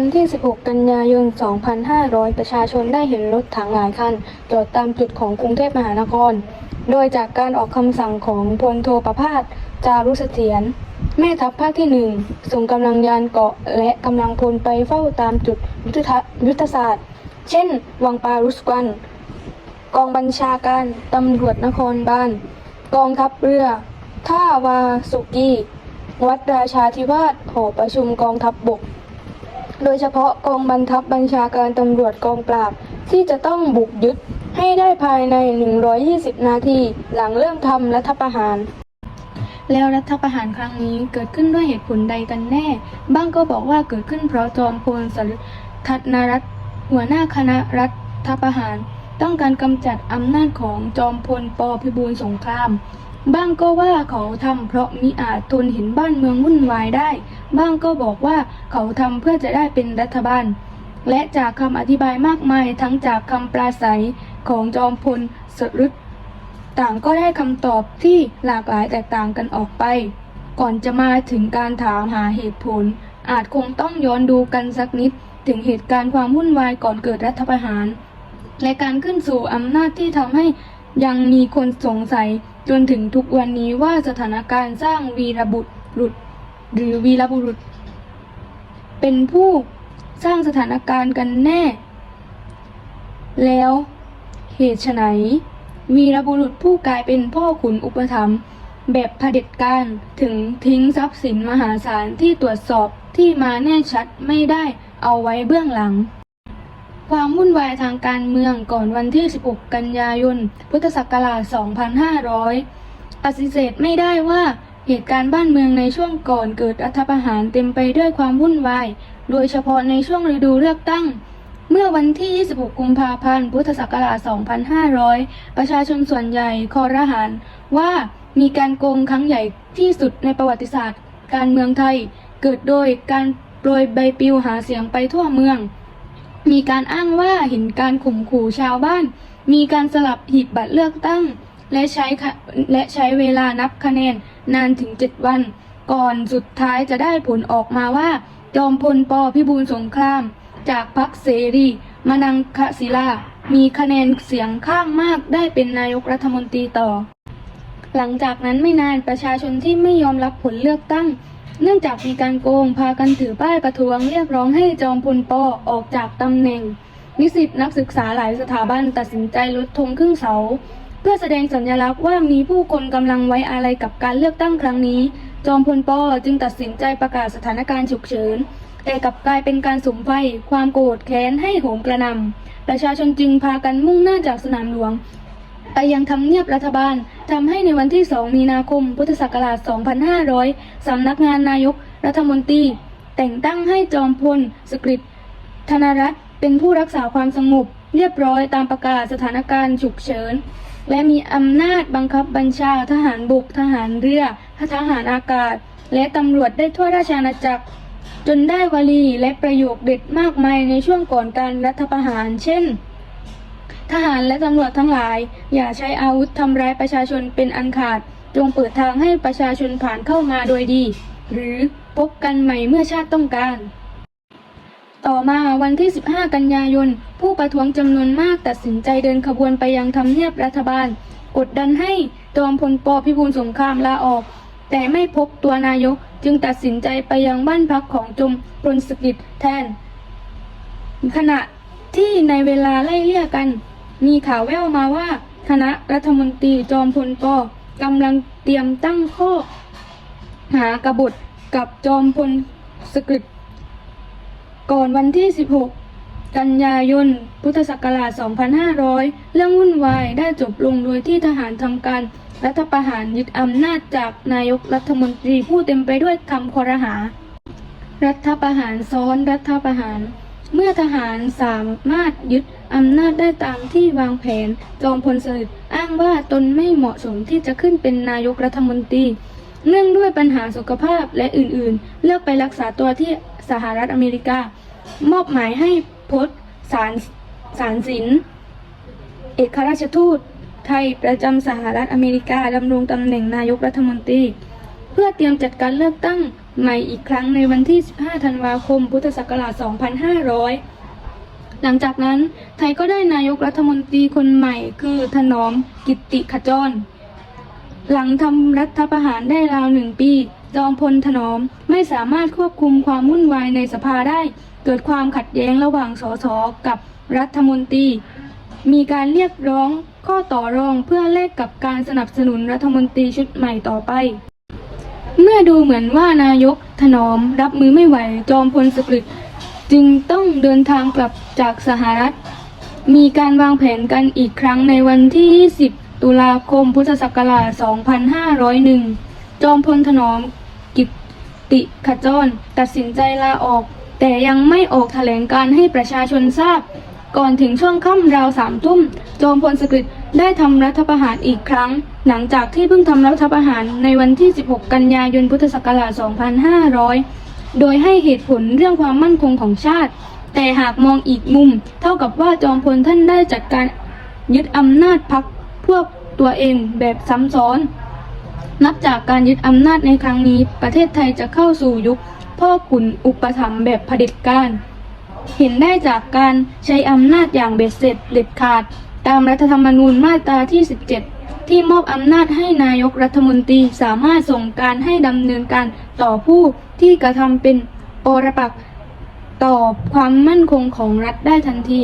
วันที่ 16 กันยายน 2500 ประชาชนได้เห็นรถถังหลายคันจอดตามจุดของกรุงเทพมหานคร โดยจากการออกคำสั่งของพลโทประภาสจารุเสถียรแม่ทัพภาคที่หนึ่งส่งกำลังยานเกาะและกำลังพลไปเฝ้าตามจุดยุทธทธศาสตร์ เช่น วังปารุสกัน กองบัญชาการตำรวจนครบาลกองทัพเรือ ท่าวาสุกีวัดราชาธิวาสหอประชุมกองทัพบบก โดยเฉพาะกองบัญทัพบัญชาการตำรวจกองปราบ ที่จะต้องบุกยึดให้ได้ภายใน 120 นาทีหลังเริ่มทำรัฐประหาร แล้วรัฐประหารครั้งนี้เกิดขึ้นด้วยเหตุผลใดกันแน่ บ้างก็บอกว่าเกิดขึ้นเพราะจอมพลสฤษดิ์ทัตนรัตน์หัวหน้าคณะรัฐประหาร ต้องการกำจัดอำนาจของจอมพลปพิบูลสงคราม บ้างก็ว่าเขาทำเพราะมิอาจทนเห็นบ้านเมืองวุ่นวายได้ บ้างก็บอกว่าเขาทำเพื่อจะได้เป็นรัฐบาล และจากคำอธิบายมากมายทั้งจากคำปราศัยของจอมพลสฤษดิ์ต่างก็ได้คำตอบที่หลากหลายแตกต่างกันออกไป ก่อนจะมาถึงการถามหาเหตุผล อาจคงต้องย้อนดูกันสักนิด ถึงเหตุการณ์ความวุ่นวายก่อนเกิดรัฐประหาร และการขึ้นสู่อำนาจที่ทำให้ยังมีคนสงสัย จนถึงทุกวันนี้ว่าสถานการณ์สร้างวีรบุรุษ หรือวีรบุรุษ เป็นผู้สร้างสถานการณ์กันแน่ แล้วเหตุไฉนวีรบุรุษผู้กลายเป็นพ่อขุนอุปถัมภ์แบบเผด็จการถึงทิ้งทรัพย์สินมหาศาลที่ตรวจสอบที่มาแน่ชัดไม่ได้เอาไว้เบื้องหลัง ความวุ่นวายทางการเมืองก่อนวันที่ 16 กันยายน พุทธศักราช 2500 ปฏิเสธไม่ได้ว่าเหตุการณ์บ้านเมืองในช่วงก่อนเกิดรัฐประหารเต็มไปด้วยความวุ่นวาย โดยเฉพาะในช่วงฤดูเลือกตั้ง เมื่อวันที่ 26 กุมภาพันธ์ พุทธศักราช 2500 ประชาชนส่วนใหญ่คอรหานว่ามีการโกงครั้งใหญ่ที่สุดในประวัติศาสตร์ การเมืองไทย เกิดโดยการโปรยใบปลิวหาเสียงไปทั่วเมือง มีการอ้างว่าเห็นการข่มขู่ชาวบ้าน มีการสลับหีบบัตรเลือกตั้ง และใช้และใช้เวลานับคะแนนนานถึง 7 วัน ก่อนสุดท้ายจะได้ผลออกมาว่า จอมพลปพิบูลสงคราม จากพรรคเสรีมนังคศิลา มีคะแนนเสียงข้างมากได้เป็นนายกรัฐมนตรีต่อ หลังจากนั้นไม่นานประชาชนที่ไม่ยอมรับผลเลือกตั้ง เนื่องจากมีการโกงพากันถือป้ายประท้วงเรียกร้องให้จอมพลปออกจากตำแหน่ง นิสิตนักศึกษาหลายสถาบันตัดสินใจลดธงครึ่งเสา เพื่อแสดงสัญลักษณ์ว่ามีผู้คนกำลังไว้อาลัยกับการเลือกตั้งครั้งนี้ จอมพลปจึงตัดสินใจประกาศสถานการณ์ฉุกเฉิน แต่กลับกลายเป็นการสุมไฟ ความโกรธแค้นให้โหมกระหน่ำประชาชนจึงพากันมุ่งหน้าจากสนามหลวง ไปยังทำเนียบรัฐบาล ทำให้ในวันที่ 2 มีนาคม พุทธศักราช 2500 สำนักงานนายกรัฐมนตรี แต่งตั้งให้จอมพลสกฤษธนรัตน์เป็นผู้รักษาความสงบเรียบร้อยตามประกาศสถานการณ์ฉุกเฉิน และมีอำนาจบังคับบัญชาทหารบกทหารเรือทหารอากาศ และตำรวจได้ทั่วราชอาณาจักร จนได้วลีและประโยคเด็ดมากมายในช่วงก่อนการรัฐประหาร เช่น ทหารและตำรวจทั้งหลาย อย่าใช้อาวุธทำร้ายประชาชนเป็นอันขาด จงเปิดทางให้ประชาชนผ่านเข้ามาโดยดี หรือพบกันใหม่เมื่อชาติต้องการ ต่อมาวันที่ 15 กันยายน ผู้ประท้วงจำนวนมากตัดสินใจเดินขบวนไปยังทำเนียบรัฐบาล กดดันให้จอมพลปพิบูลสงครามลาออก แต่ไม่พบตัวนายกจึงตัดสินใจไปยังบ้านพักของจมพลสฤษดิ์แทน ขณะที่ในเวลาไล่เลี่ยกัน มีข่าวแว่วมาว่า คณะรัฐมนตรีจอมพลปกำลังเตรียมตั้งข้อ หากบฏกับจอมพลสกฤษก่อนวันที่ 16 กันยายน พุทธศักราช 2500 เรื่องวุ่นวายได้จบลงโดยที่ทหารทำการรัฐประหารยึดอำนาจจากนายกรัฐมนตรีผู้เต็มไปด้วยคำคอรหา รัฐประหารซ้อนรัฐประหาร เมื่อทหารสามารถยึดอำนาจได้ตามที่วางแผน จอมพลสฤษดิ์อ้างว่าตนไม่เหมาะสมที่จะขึ้นเป็นนายกรัฐมนตรี เนื่องด้วยปัญหาสุขภาพและอื่นๆ เลือกไปรักษาตัวที่สหรัฐอเมริกา มอบหมายให้พศสารสารสิน เอกราชทูต ไทยประจำสหรัฐอเมริกาดำรงตำแหน่งนายกรัฐมนตรี เพื่อเตรียมจัดการเลือกตั้ง ใหม่อีกครั้งในวันที่ 15 ธันวาคม พุทธศักราช 2500 หลังจากนั้นไทยก็ได้นายกรัฐมนตรีคนใหม่คือถนอมกิติขจร หลังทำรัฐประหารได้ราวหนึ่งปี จอมพลถนอมไม่สามารถควบคุมความวุ่นวายในสภาได้ เกิดความขัดแย้งระหว่างสสกับรัฐมนตรี มีการเรียกร้องข้อต่อรองเพื่อแลกกับการสนับสนุนรัฐมนตรีชุดใหม่ต่อไป มื่อดูเหมือนว่านายกถนอมรับมือไม่ไหวจอมพลสฤษดิ์จึงต้องเดินทางกลับจากสหรัฐ มีการวางแผนกันอีกครั้งในวันที่ 20 ตุลาคมพุทธศักราช 2501 จอมพลถนอมกิตติขจร ตัดสินใจลาออก แต่ยังไม่ออกแถลงการให้ประชาชนทราบ ก่อนถึงช่วงค่ำราวสามทุ่ม จอมพลสฤษดิ์ ได้ทำรัฐประหารอีกครั้ง หลังจากที่เพิ่งทำรัฐประหารในวันที่ 16 กันยายนพุทธศักราช 2500 โดยให้เหตุผลเรื่องความมั่นคงของชาติ แต่หากมองอีกมุม เท่ากับว่าจอมพลท่านได้จัดการยึดอำนาจพักพวกตัวเองแบบซ้ำซ้อน นับจากการยึดอำนาจในครั้งนี้ ประเทศไทยจะเข้าสู่ยุค พ่อขุนอุปถัมภ์แบบเผด็จการ เห็นได้จากการใช้อำนาจอย่างเบ็ดเสร็จเด็ดขาด ตามรัฐธรรมนูญมาตราที่ 17 ที่มอบอำนาจให้นายกรัฐมนตรีสามารถส่งการให้ดำเนินการต่อผู้ที่กระทำเป็นโอรปักต่อความมั่นคงของรัฐได้ทันที